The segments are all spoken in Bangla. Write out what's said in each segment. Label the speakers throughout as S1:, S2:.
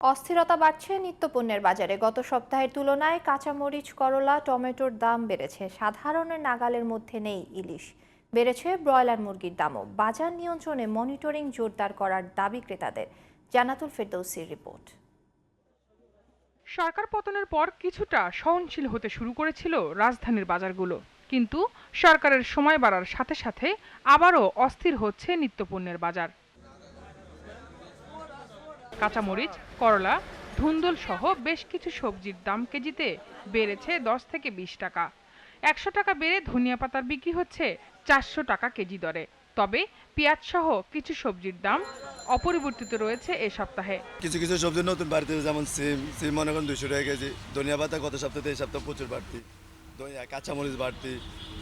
S1: অস্থিরতা বাড়ছে নিত্যপণ্যের বাজারে। গত সপ্তাহের তুলনায় কাঁচামরিচ, করলা, টমেটোর দাম বেড়েছে। সাধারণের নাগালের মধ্যে নেই ইলিশ। বেড়েছে ব্রয়লার মুরগির দামও। বাজার নিয়ন্ত্রণে মনিটরিং জোরদার করার দাবি ক্রেতাদের। জানাতুল ফেরদৌসির রিপোর্ট।
S2: সরকার পতনের পর কিছুটা সহনশীল হতে শুরু করেছিল রাজধানীর বাজারগুলো। কিন্তু সরকারের সময় বাড়ার সাথে সাথে আবারও অস্থির হচ্ছে নিত্যপণ্যের বাজার। কাঁচামরিচ, করলা, ধুন্দুল সহ বেশ কিছু সবজির দাম কেজিতে বেড়েছে দশ থেকে বিশ টাকা। একশো টাকা বেড়ে ধনিয়া পাতার বিক্রি হচ্ছে চারশো টাকা কেজি দরে। তবে পেঁয়াজ সহ কিছু সবজির দাম অপরিবর্তিত রয়েছে এ সপ্তাহে।
S3: কিছু কিছু সবজি নতুন বাড়তি, যেমন সিম সিম মনে করেন দুশো টাকা কেজি। ধনিয়া পাতা গত সপ্তাহে, এই সপ্তাহে প্রচুর বাড়তি। কাঁচামরিচ বাড়তি,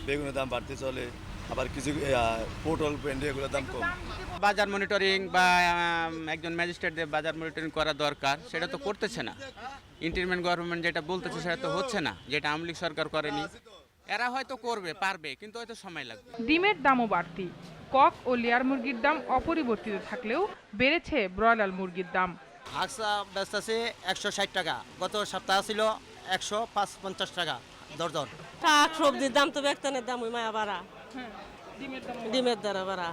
S3: বেগুনের দাম বাড়তি চলে। আবার কিছু আহ, পটল ভেন্ডি এগুলোর দাম কম।
S4: বাজার মনিটরিং বা একজন ম্যাজিস্ট্রেটদের বাজার মনিটরিং করা দরকার সেটা তো করতেছে না। ইন্টারমেন্ট গভর্নমেন্ট যেটা বলতেছে সেটা তো হচ্ছে না যেটা আওয়ামী লীগ সরকার করেনি। এরা হয়তো করবে পারবে কিন্তু হয়তো সময় লাগবে।
S2: ডিমের দামও বাড়তি। কক ও লেয়ার মুরগির দাম অপরিবর্তিত থাকলেও বেড়েছে ব্রয়লার মুরগির দাম।
S5: আকসা ব্যস্ত আছে একশো ষাট টাকা। গত সপ্তাহ ছিল একশো পাঁচ পঞ্চাশ টাকা দরদর।
S6: শাক সবজির দাম তো বেতনের দাম ওই মায়া বাড়া। ডিমের দ্বারা বাড়া।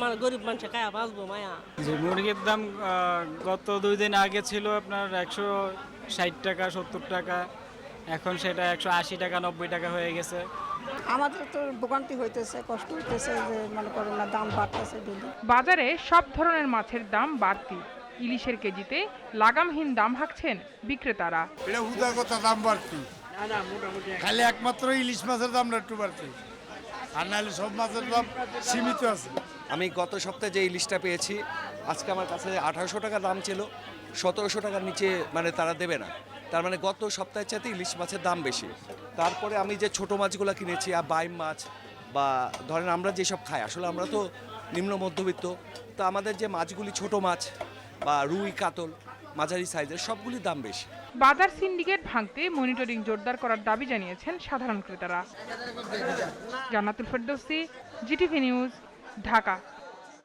S6: মানে গরিব মানুষে কায়া বাঁচবো মায়া।
S7: যে মুরগির দাম গত দুই দিন আগে ছিল আপনার একশো ষাট টাকা সত্তর টাকা। এখন সেটা একশো আশি টাকা নব্বই টাকা হয়ে গেছে।
S8: আমাদের তো ভোগান্তি হইতেছে কষ্ট হইতেছে যে মনে করেন না দাম বাড়তেছে
S2: বাজারে সব ধরনের মাছের দাম বাড়তি। ইলিশের কেজিতে লাগামহীন দাম হাঁকছেন বিক্রেতারা।
S9: এটা হুদার কথা দাম বাড়তি। খালি একমাত্র ইলিশ মাছের দামটা একটু বাড়তি আর নাহলে সব মাছের দাম সীমিত আছে।
S10: আমি গত সপ্তাহে যে ইলিশটা পেয়েছি আজকে আমার কাছে আঠারোশো টাকা দাম ছিল সতেরোশো টাকার নিচে মানে তারা দেবে না। তার মানে গত সপ্তাহের চাইতে ইলিশ মাছের দাম বেশি। তারপরে আমি যে ছোট মাছগুলো কিনেছি আর বাইম মাছ বা ধরেন আমরা যেসব খাই আসলে আমরা তো নিম্ন মধ্যবিত্ত তো আমাদের যে মাছগুলি ছোট মাছ বা রুই কাতল মাঝারি সাইজের সবগুলি দাম বেশি।
S2: বাজার সিন্ডিকেট ভাঙতে মনিটরিং জোরদার করার দাবি জানিয়েছেন সাধারণ ক্রেতারা। Jannatul Ferdousi GTV news Dhaka.